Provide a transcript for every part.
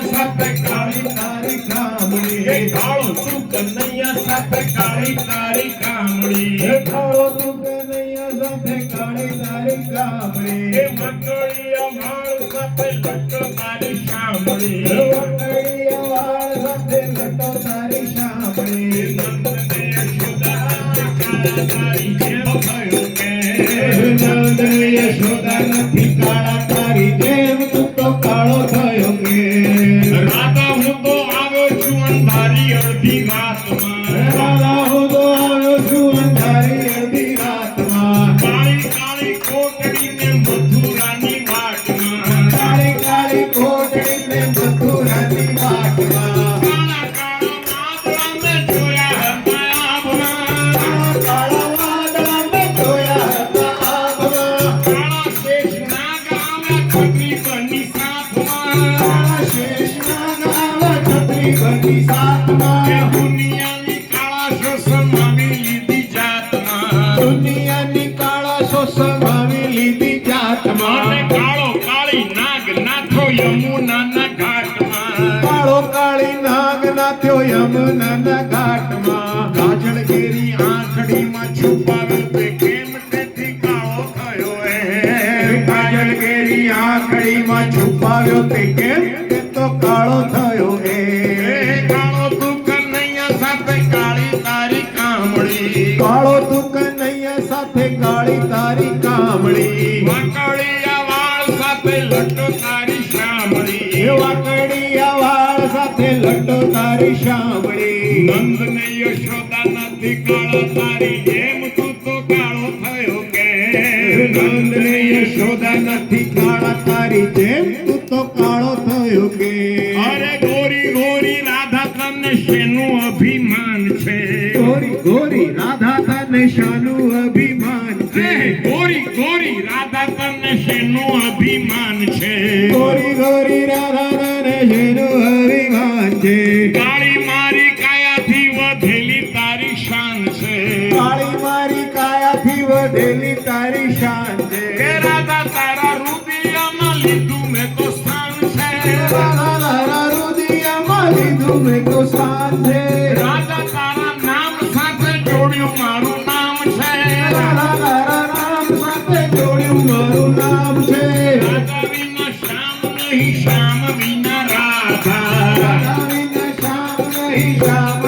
सतकारी तारी कामड़े। ठन सतकारी तारी कामड़ी। ठाऊन सतकारी तारी कामड़े। मंगण सतारी छामड़ी मंगड़ीअ सत तारी छामड़े રાતમાં રાધા લીધી કાળો કાળી નાગ નાથો યમુનાના ઘાટમાં. કાળો કાળી નાગ નાથ્યો યમુનાના ઘાટમાં. કાજળ આંખડીમાં છુપાવ્યો તે કેમ તેથી કાળો થયો એ? કાજલ કેરી આંખડીમાં છુપાવ્યો તે કેમ તે તો કાળો થયો એ? કાળો તું કનૈયા સાથે કાળી તારી કામળી. કાળો તું કનૈયા સાથે કાળી તારી કામળી. વાંકડિયા વાળ સાથે લટો તારી શામળી. વાકડિયા વાળ સાથે લટો તારી શામળી. નંદ ને યશોદા નથી કાળા તારી જેમ તું તો કાળો થયો કે. નંદ ને યશોદા નથી કાળા તારી જેમ તું તો કાળો થયો કે. અરે ગોરી ગોરી રાધા તને શેનું અભિમાન છે? ગોરી ગોરી રાધા તને શાનું અભિમાન છે. ગોરી ગોરી રાધા તને શેનું અભિમાન છે. ગોરી ગોરી રાધા તને શેનું અભિમાન છે. કાળી મારી કાયાથી વધેલી તારી શાન છે. કાળી મારી કાયાથી વધેલી તારી શાન કે રાધા તારા રુદિયામાં લીધું મેં તો સ્થાન છે. રાધા તારા રુદિયામાં લીધું મેં તો સ્થાન છે. રાધા શ્યામ વિના રાધા. શ્યામ નહીં શ્યામ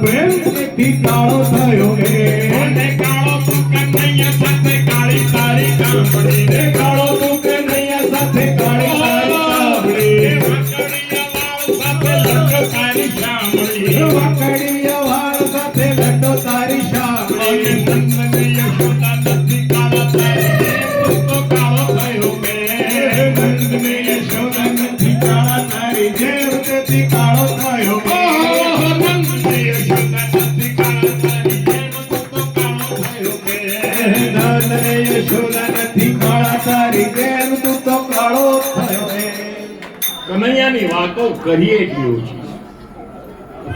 પ્રેમ તેથી કાળો થયો એ કાળો તું કનૈયા સાથે કાળી તારી કામડી કાળો તું કનૈયા સાથે કાળી તારી કામળી વાકડિયા વાળ તારી જેમ તું તો કાળો થયો કનૈયાની વાતો કરીએ એટલી ઓછી